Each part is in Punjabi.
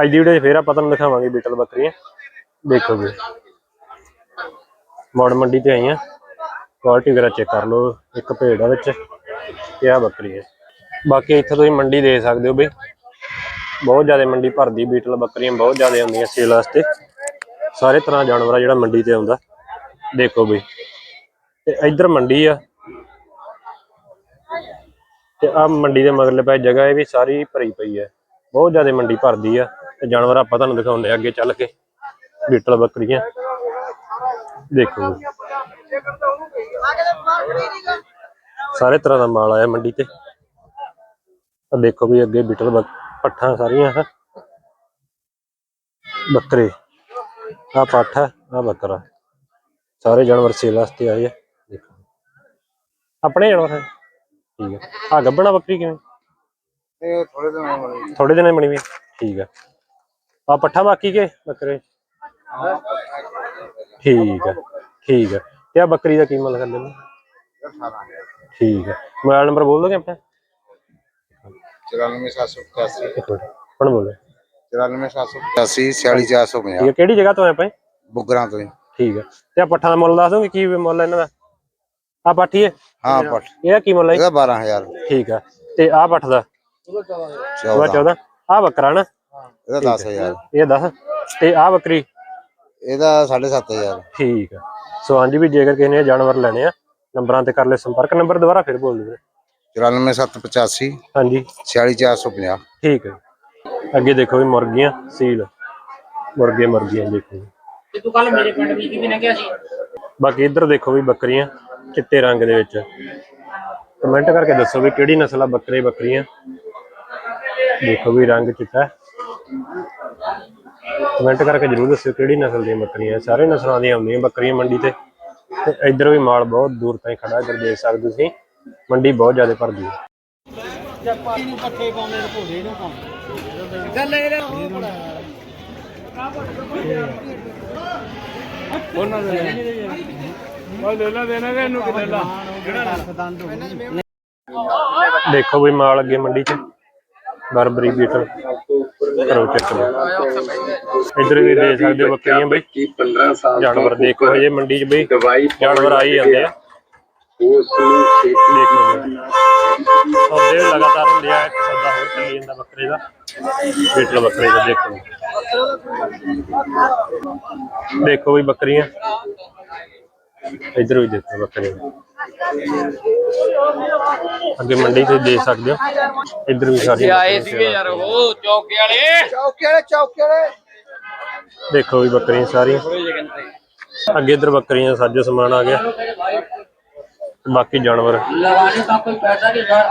ਅੱਜ ਦੀ ਵੀਡੀਓ 'ਚ ਫੇਰ ਆਪਾਂ ਤੁਹਾਨੂੰ ਦਿਖਾਵਾਂਗੇ ਬੀਟਲ ਬੱਕਰੀਆਂ। ਦੇਖੋ ਵੀ ਮੋੜ ਮੰਡੀ ਤੇ ਆਈਆਂ। ਕੁਆਲਿਟੀ ਵਗੈਰਾ ਚੈੱਕ ਕਰ ਲਓ। ਇੱਕ ਭੇਡ ਆ ਵਿੱਚ। ਤੇ ਆ ਬੱਕਰੀ ਹੈ। ਬਾਕੀ ਇੱਥੇ ਤੁਸੀਂ ਮੰਡੀ ਦੇ ਸਕਦੇ ਹੋ ਬਈ। ਬਹੁਤ ਜ਼ਿਆਦਾ ਮੰਡੀ ਭਰਦੀ ਬੀਟਲ ਬੱਕਰੀਆਂ, ਬਹੁਤ ਜ਼ਿਆਦਾ ਆਉਂਦੀਆਂ ਸੇਲ ਵਾਸਤੇ। ਸਾਰੇ ਤਰ੍ਹਾਂ ਜਾਨਵਰ ਆ ਜਿਹੜਾ ਮੰਡੀ ਤੇ ਆਉਂਦਾ। ਦੇਖੋ ਬਈ। ਤੇ ਇੱਧਰ ਮੰਡੀ ਆ। ਤੇ ਆ ਮੰਡੀ ਦੇ ਮਗਰਲੇ ਪਾਸੇ ਜਗ੍ਹਾ ਇਹ ਵੀ ਸਾਰੀ ਭਰੀ ਪਈ ਹੈ। ਬਹੁਤ ਜ਼ਿਆਦਾ ਮੰਡੀ ਭਰਦੀ ਆ ਤੇ ਜਾਨਵਰ ਆਪਾਂ ਤੁਹਾਨੂੰ ਦਿਖਾਉਂਦੇ ਆ ਅੱਗੇ ਚੱਲ ਕੇ ਬੀਟਲ ਬੱਕਰੀਆਂ। ਦੇਖੋ। ਸਾਰੇ ਤਰ੍ਹਾਂ ਦਾ ਮਾਲ ਆਇਆ ਮੰਡੀ ਤੇ। ਆ ਦੇਖੋ ਵੀ ਅੱਗੇ ਬੀਟਲ ਬੱਕ- ਪੱਠਾਂ ਸਾਰੀਆਂ ਆ। ਬੱਕਰੇ। ਆ ਪੱਠ ਆ, ਆਹ ਬੱਕਰਾ। ਸਾਰੇ ਜਾਨਵਰ ਸੇਲ ਵਾਸਤੇ ਆਏ ਆ। ਦੇਖੋ। ਆਪਣੇ ਜਾਨਵਰ ਹੈ ਠੀਕ ਹੈ ਆ ਗੱਬਣਾ ਬੱਕਰੀ ਕਿਵੇਂ? ਇਹ ਥੋੜੇ ਦਿਨ ਥੋੜੇ ਬਣੀ ਵੀ? ਠੀਕ ਹੈ ਆ ਪੱਠਾ ਬਾਕੀ ਕੇ ਬੱਕਰੇ? ਠੀਕ ਹੈ ਠੀਕ ਹੈ ਤੇ ਆ ਬੱਕਰੀ ਦਾ ਕੀ ਮੁੱਲ ਕਰਦੇ ਨੇ? 18000 ਠੀਕ ਹੈ ਮੋਬਾਈਲ ਨੰਬਰ ਬੋਲ ਦੋਗੇ ਆਪਣਾ? 94785 ਇੱਕ ਮਿੰਟ ਹੁਣ ਬੋਲੋ। 94785 46450 ਠੀਕ ਹੈ ਕਿਹੜੀ ਜਗ੍ਹਾ ਤੋਂ ਆਏ ਆਪਾਂ ਬੁੱਗਰਾਂ ਤੋਂ ਹੀ। ਠੀਕ ਹੈ ਤੇ ਆ ਪੱਠਾ ਦਾ ਮੁੱਲ ਦੱਸ ਦੋਗੇ ਕੀ ਮੁੱਲ ਇਹਨਾਂ ਦਾ? ਆ ਪਾਠੀ ਹੈ ਹਾਂ ਪਟ ਇਹਦਾ ਕੀ ਮੁੱਲ ਹੈ ਇਹਦਾ 12000 ਠੀਕ ਹੈ ਤੇ ਆ ਪੱਠ ਦਾ? 14 14 ਆ ਬੱਕਰਾ ਨਾ। ਇਹਦਾ 10000 ਇਹ 10 ਤੇ ਆ ਬੱਕਰੀ? ਇਹਦਾ 7500 ਠੀਕ ਹੈ ਸੋ ਹਾਂਜੀ ਵੀ ਜੇਕਰ ਕਿਸੇ ਨੇ ਜਾਨਵਰ ਲੈਣੇ ਆ ਨੰਬਰਾਂ ਤੇ ਕਰ ਲੈ ਸੰਪਰਕ। ਨੰਬਰ ਦੁਬਾਰਾ ਫਿਰ ਬੋਲ ਦਿਓ 94785 ਹਾਂਜੀ। 46450 ਠੀਕ ਹੈ ਅੱਗੇ ਦੇਖੋ ਵੀ ਮੁਰਗੀਆਂ ਸੀਲ। ਮੁਰਗੇ ਮੁਰਗੀਆਂ ਦੇਖੋ। ਤੇ ਤੂੰ ਕੱਲ ਮੇਰੇ ਪਿੰਡ ਵੀ ਕਿਵੇਂ ਲੰਘਿਆ ਸੀ। ਬਾਕੀ ਇੱਧਰ ਦੇਖੋ ਵੀ ਬੱਕਰੀਆਂ ਚਿੱਟੇ ਰੰਗ ਦੇ ਵਿੱਚ। ਕਮੈਂਟ ਕਰਕੇ ਦੱਸੋ ਵੀ ਕਿਹੜੀ ਨਸਲ ਆ ਬੱਕਰੇ ਬੱਕਰੀਆਂ। ਦੇਖੋ ਵੀ ਰੰਗ ਚਿੱਟਾ ਹੈ। ਕਮੈਂਟ ਕਰਕੇ ਜਰੂਰ ਦੱਸਿਓ ਕਿਹੜੀ ਨਸਲ ਦੀਆਂ ਬੱਕਰੀਆਂ ਸਾਰੇ ਨਸਲਾਂ ਦੀਆਂ ਆਉਂਦੀਆਂ ਬੱਕਰੀਆਂ ਮੰਡੀ ਤੇ। ਤੇ ਇੱਧਰ ਵੀ ਮਾਲ ਬਹੁਤ ਦੂਰ ਤਾਈਂ ਖੜਾ ਇੱਧਰ ਦੇਖ ਸਕਦੇ ਤੁਸੀਂ। ਮੰਡੀ ਬਹੁਤ ਜ਼ਿਆਦਾ ਭਰਦੀ ਹੈ। ਦੇਖੋ ਵੀ ਮਾਲ ਅੱਗੇ ਮੰਡੀ 'ਚ। ਬਰਬਰੀ ਬੀਟਲ ਕਰੋ ਚੈੱਕ ਇੱਧਰ ਵੀ ਦੇ ਸਕਦੇ ਹੋ ਬੱਕਰੀਆਂ ਬਈ। 15 ਸਾਲ ਜਾਨਵਰ ਦੇਖੋ ਹਜੇ ਮੰਡੀ 'ਚ ਬਈ। ਦਵਾਈ ਜਾਨਵਰ ਆ ਜਾਂਦੇ ਆ। ਉਸ ਨੂੰ ਛੇਤੀ ਦੇਖੋ ਬਈ ਸੌਦੇ ਲਗਾਤਾਰ ਹੁੰਦੇ ਆ, ਇੱਕ ਸੌਦਾ ਹੋਰ ਚੱਲੀ ਜਾਂਦਾ ਬੱਕਰੇ ਦਾ। ਬੀਟਲ ਬੱਕਰੇ ਦਾ, ਦੇਖੋ ਦੇਖੋ ਵੀ ਬੱਕਰੀਆਂ। ਇਧਰ ਵੀ ਦੇਖੋ ਬੱਕਰੀਆਂ। ਅੱਗੇ ਮੰਡੀ ਤੇ ਦੇਖ ਸਕਦੇ ਹੋ। ਇੱਧਰ ਵੀ ਸਾਰੀਆਂ ਆਏ ਸੀਗੇ ਯਾਰ ਉਹ ਚੌਕੇ ਵਾਲੇ। ਚੌਕੇ ਵਾਲੇ ਚੌਕੇ ਵਾਲੇ। ਦੇਖੋ ਵੀ ਬੱਕਰੀਆਂ ਸਾਰੀਆਂ। ਅੱਗੇ ਇੱਧਰ ਬੱਕਰੀਆਂ ਦਾ ਸਾਜੋ ਸਮਾਨ ਆ ਗਿਆ। ਬਾਕੀ ਜਾਨਵਰ।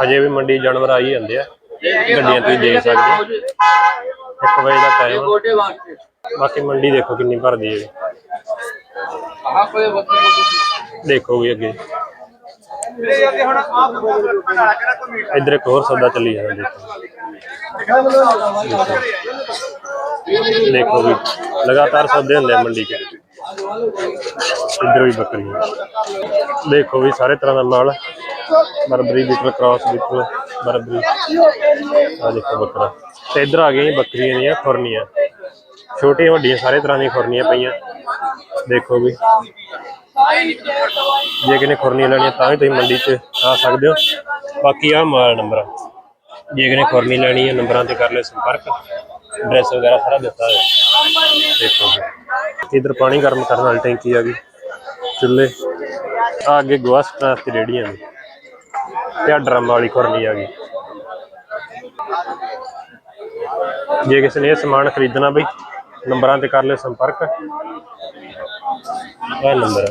ਅਜੇ ਵੀ ਮੰਡੀ ਜਾਨਵਰ ਆ ਹੀ ਜਾਂਦੇ ਆ। ਗੱਡੀਆਂ ਤੁਸੀਂ ਦੇਖ ਸਕਦੇ ਹੋ। 1 ਵਜੇ ਦਾ ਟਾਈਮ ਬਾਕੀ ਮੰਡੀ ਦੇਖੋ ਕਿੰਨੀ ਭਰਦੀ ਹੈ। ਆਹ ਕੋਈ ਬੱਕਰੀ ਦੇਖੋ ਵੀ ਅੱਗੇ। ਇੱਧਰ ਇੱਕ ਹੋਰ ਸੌਦਾ ਚੱਲੀ ਜਾਂਦਾ ਦੇਖੋ ਦੇਖੋ ਵੀ, ਲਗਾਤਾਰ ਸੌਦੇ ਹੁੰਦੇ ਮੰਡੀ 'ਚ। ਇੱਧਰ ਵੀ ਬੱਕਰੀਆਂ ਦੇਖੋ ਵੀ ਸਾਰੇ ਤਰ੍ਹਾਂ ਦਾ ਮਾਲ ਬਰਬਰੀ ਬੀਟਲ ਕ੍ਰਾਸ ਬੀਟਲ ਬਰਬਰੀ। ਆ ਦੇਖੋ ਬੱਕਰਾ। ਤੇ ਇੱਧਰ ਆ ਗਈਆਂ ਬੱਕਰੀਆਂ ਦੀਆਂ, ਖੁਰਨੀਆਂ। ਛੋਟੀਆਂ ਵੱਡੀਆਂ, ਸਾਰੇ ਤਰ੍ਹਾਂ ਦੀਆਂ ਖੁਰਨੀਆਂ ਪਈਆਂ। ਦੇਖੋ ਵੀ। ਜੇ ਕਿਨੇ ਖੁਰਨੀ ਲੈਣੀ ਤਾਂ ਵੀ ਤੁਸੀਂ ਮੰਡੀ 'ਚ ਆ ਸਕਦੇ ਹੋ। ਬਾਕੀ ਆ ਮਾਲ ਨੰਬਰ ਜੇ ਕਿਨੇ ਖੁਰਨੀ ਲੈਣੀ ਹੈ ਨੰਬਰਾਂ ਤੇ ਕਰ ਲਿਓ ਸੰਪਰਕ। ਐਡਰੈਸ ਵਗੈਰਾ ਸਾਰਾ ਦਿੱਤਾ ਹੈ ਦੇਖੋ ਜੀ। ਇਧਰ ਪਾਣੀ ਗਰਮ ਕਰਨ ਵਾਲੀ ਟੈਂਕੀ ਆ ਗਈ। ਚੁੱਲ੍ਹੇ। ਆ ਅੱਗੇ ਗੋਹਾ ਸੁੱਟਣ ਵਾਸਤੇ ਰੇੜੀਆਂ ਨੇ ਤੇ ਆ ਡਰਮ ਵਾਲੀ ਖੁਰਨੀ ਆ ਗਈ। ਜੇ ਕਿਸੇ ਨੇ ਇਹ ਸਮਾਨ ਖਰੀਦਣਾ ਬਈ, ਨੰਬਰਾਂ ਤੇ ਕਰ ਲਿਓ ਸੰਪਰਕ। ਇਹ ਨੰਬਰ